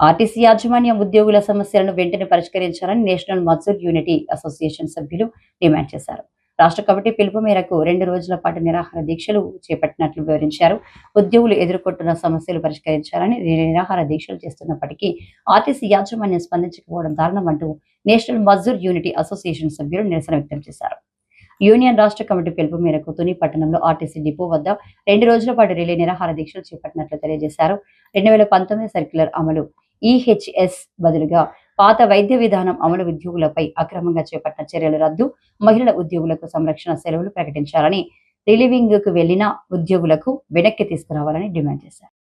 RTC యాజమాన్యం ఉద్యోగుల సమస్యలను వెంటనే పరిష్కరించాలని నేషనల్ మజ్దూర్ యూనిటీ అసోసియేషన్ సభ్యులు డిమాండ్ చేశారు. రాష్ట్ర కమిటీ పిలుపు మేరకు రెండు రోజుల పాటు నిరాహార దీక్షలు చేపట్టినట్లు వివరించారు. ఉద్యోగులు ఎదుర్కొంటున్న సమస్యలు పరిష్కరించాలని నిరాహార దీక్షలు చేస్తున్నప్పటికీ ఆర్టీసీ యాజమాన్యం స్పందించకపోవడం దారుణమంటూ నేషనల్ మజ్దూర్ యూనిటీ అసోసియేషన్ సభ్యులు నిరసన వ్యక్తం చేశారు. యూనియన్ రాష్ట్ర కమిటీ పిలుపు మేరకు తుని పట్టణంలో ఆర్టీసీ డిపో వద్ద రెండు రోజుల పాటు రిలే నిరాహార దీక్షలు చేపట్టినట్లు తెలియజేశారు. రెండు వేల పంతొమ్మిది సర్క్యులర్ అమలు ఈహెచ్ఎస్ బదులుగా పాత వైద్య విధానం అమలు ఉద్యోగులపై అక్రమంగా చేపట్టిన చర్యలు రద్దు మహిళల ఉద్యోగులకు సంరక్షణ సెలవులు ప్రకటించాలని రిలీవింగ్కు వెళ్ళిన ఉద్యోగులకు వెనక్కి తీసుకురావాలని డిమాండ్ చేశారు.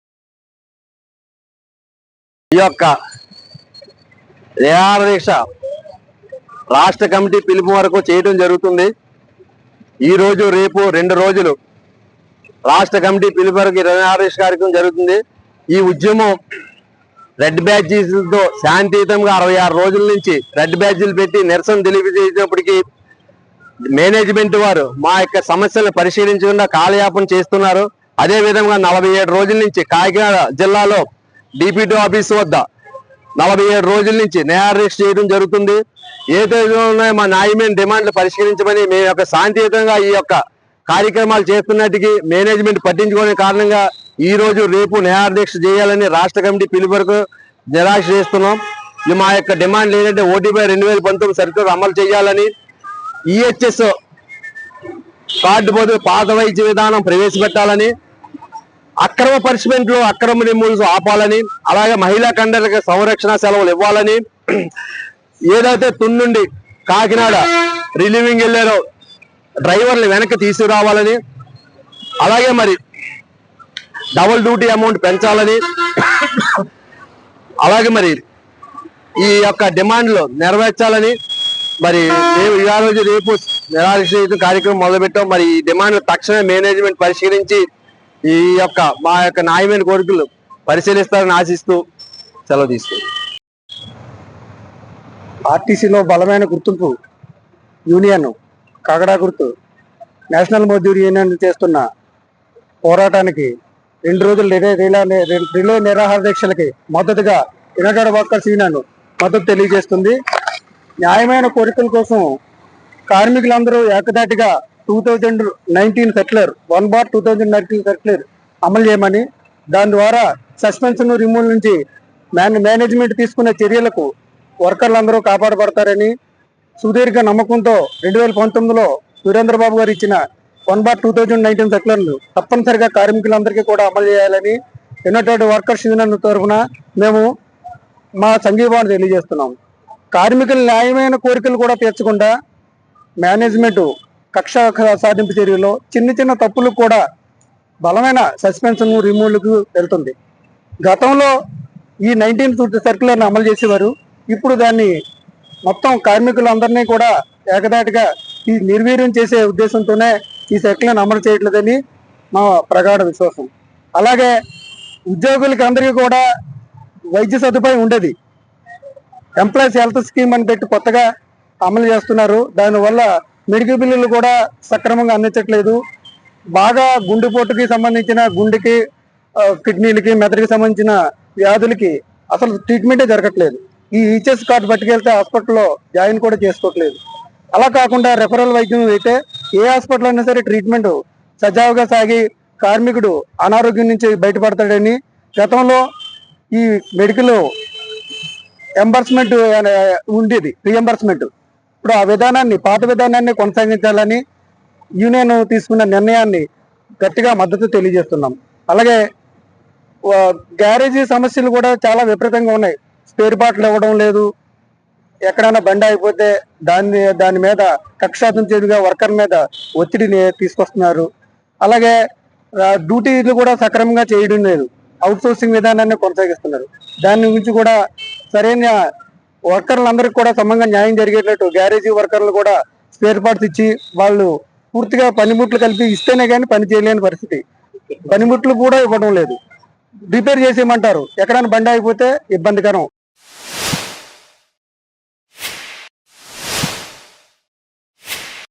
ఈ యొక్క నిరాహార రాష్ట్ర కమిటీ పిలుపు వరకు చేయడం జరుగుతుంది. ఈ రోజు రేపు రెండు రోజులు రాష్ట్ర కమిటీ పిలుపు వరకు ఈ కార్యక్రమం జరుగుతుంది. ఈ ఉద్యమం రెడ్ బ్యాడ్జీలతో శాంతియుతంగా అరవై ఆరు రోజుల నుంచి రెడ్ బ్యాడ్జీలు పెట్టి నిరసన తెలియజేసినప్పటికీ మేనేజ్మెంట్ వారు మా యొక్క సమస్యలను పరిశీలించకుండా కాలయాపన చేస్తున్నారు. అదే విధంగా నలభై ఏడు రోజుల నుంచి కాకినాడ జిల్లాలో డిపిటి ఆఫీస్ వద్ద నలభై ఏడు రోజుల నుంచి నేరారెస్ట్ చేయడం జరుగుతుంది. ఏదైతే ఉన్నాయో మా న్యాయమైన డిమాండ్లు పరిష్కరించమని మేము యొక్క శాంతియుతంగా ఈ యొక్క కార్యక్రమాలు చేస్తున్నట్టుకి మేనేజ్మెంట్ పట్టించుకోని కారణంగా ఈ రోజు రేపు న్యాయాధ్యక్ష చేయాలని రాష్ట్ర కమిటీ పిలుపురకు నిరాశ చేస్తున్నాం. మా యొక్క డిమాండ్ ఏంటంటే ఓటీపై రెండు వేల పంతొమ్మిది సర్కులర్ అమలు చేయాలని ఈహెచ్ఎస్ కార్డు బదులు పాత వైద్య విధానం ప్రవేశపెట్టాలని అక్రమ పనిష్మెంట్లో అక్రమ రిమూవల్స్ ఆపాలని అలాగే మహిళా కండలకు సంరక్షణ సెలవులు ఇవ్వాలని ఏదైతే తున్నుండి కాకినాడ రిలీవింగ్ వెళ్ళారో డ్రైవర్లు వెనక్కి తీసుకురావాలని అలాగే మరి డబుల్ డ్యూటీ అమౌంట్ పెంచాలని. అలాగే మరి ఈ యొక్క డిమాండ్లు నెరవేర్చాలని. మరి రేపు ఈ రోజు రేపు నిరాశ కార్యక్రమం మొదలుపెట్టాం. మరి ఈ డిమాండ్లు తక్షణమే మేనేజ్మెంట్ పరిష్కరించి ఈ యొక్క మా యొక్క న్యాయమైన కోరికలు పరిశీలిస్తారని ఆశిస్తూ సెలవు తీసుకుంది ఆర్టీసీలో బలమైన గుర్తింపు యూనియన్ కాగడా గుర్తు నేషనల్ మజ్దూర్ యూనియన్ చేస్తున్న పోరాటానికి రెండు రోజుల రిలే రిలే రిలే నిరాహార దీక్షలకి మద్దతుగా యునైటెడ్ వర్కర్స్ యూనియన్ మద్దతు తెలియజేస్తుంది. న్యాయమైన కోరికల కోసం కార్మికులందరూ ఏకదాటిగా two thousand nineteen circular one bar two thousand nineteen circular అమలు చేయమని దాని ద్వారా సస్పెన్షన్ రిమూవల్ నుంచి మేనే మేనేజ్మెంట్ తీసుకునే చర్యలకు వర్కర్లందరూ కాపాడబడతారని సుదీర్ఘ నమ్మకంతో రెండు వేల పంతొమ్మిదిలో సురేంద్రబాబు గారు ఇచ్చిన one bar two thousand nineteen సెక్లర్లు తప్పనిసరిగా కార్మికులందరికీ కూడా అమలు చేయాలని యునైటెడ్ వర్కర్స్ యూనియన్ తరఫున మేము మా సంఘీభావం తెలియజేస్తున్నాం. కార్మికుల న్యాయమైన కోరికలు కూడా తీర్చకుండా మేనేజ్మెంట్ కక్ష సాధింపు చర్యలో చిన్న చిన్న తప్పులకు కూడా బలమైన సస్పెన్షన్ రిమూవల్కు వెళ్తుంది. గతంలో ఈ నైన్టీన్ సర్క్యులర్ని అమలు చేసేవారు. ఇప్పుడు దాన్ని మొత్తం కార్మికులందరినీ కూడా ఏకదాటిగా ఈ నిర్వీర్యం చేసే ఉద్దేశంతోనే ఈ సర్క్యులర్ని అమలు చేయట్లేదని మా ప్రగాఢ విశ్వాసం. అలాగే ఉద్యోగులకి అందరికీ కూడా వైద్య సదుపాయం ఉండేది. ఎంప్లాయీస్ హెల్త్ స్కీమ్ అని పెట్టి కొత్తగా అమలు చేస్తున్నారు. దానివల్ల మెడికల్ బిల్లులు కూడా సక్రమంగా అందించట్లేదు. బాగా గుండెపోటుకి సంబంధించిన గుండెకి కిడ్నీలకి మెదడుకి సంబంధించిన వ్యాధులకి అసలు ట్రీట్మెంటే జరగట్లేదు. ఈ ఈచెస్ కార్డు పట్టుకెళ్తే హాస్పిటల్లో జాయిన్ కూడా చేసుకోవట్లేదు. అలా కాకుండా రెఫరల్ వైద్యం అయితే ఏ హాస్పిటల్ అయినా సరే ట్రీట్మెంట్ సజావుగా సాగి కార్మికుడు అనారోగ్యం నుంచి బయటపడతాడని గతంలో ఈ మెడికల్ ఎంబర్స్మెంట్ ఉండేది రీఎంబర్స్మెంట్. ఇప్పుడు ఆ విధానాన్ని పాత విధానాన్ని కొనసాగించాలని యూనియన్ తీసుకున్న నిర్ణయాన్ని గట్టిగా మద్దతు తెలియజేస్తున్నాం. అలాగే గ్యారేజీ సమస్యలు కూడా చాలా విపరీతంగా ఉన్నాయి. స్పేర్ పార్ట్లు ఇవ్వడం లేదు ఎక్కడైనా బండి అయిపోతే దాన్ని దాని మీద కక్షాతుంచేదిగా వర్కర్ మీద ఒత్తిడిని తీసుకొస్తున్నారు. అలాగే డ్యూటీలు కూడా సక్రమంగా చేయడం లేదు. అవుట్ సోర్సింగ్ విధానాన్ని కొనసాగిస్తున్నారు. దాని గురించి కూడా సరైన వర్కర్లందరికీ కూడా సమంగా న్యాయం జరిగేటట్టు గ్యారేజీ వర్కర్లు కూడా స్పేర్ పార్ట్స్ ఇచ్చి వాళ్ళు పూర్తిగా పనిముట్లు కలిపి ఇస్తేనే కానీ పని చేయలేని పరిస్థితి. పనిముట్లు కూడా ఇవ్వడం లేదు. రిపేర్ చేసేయమంటారు. ఎక్కడైనా బండి అయిపోతే ఇబ్బందికరం.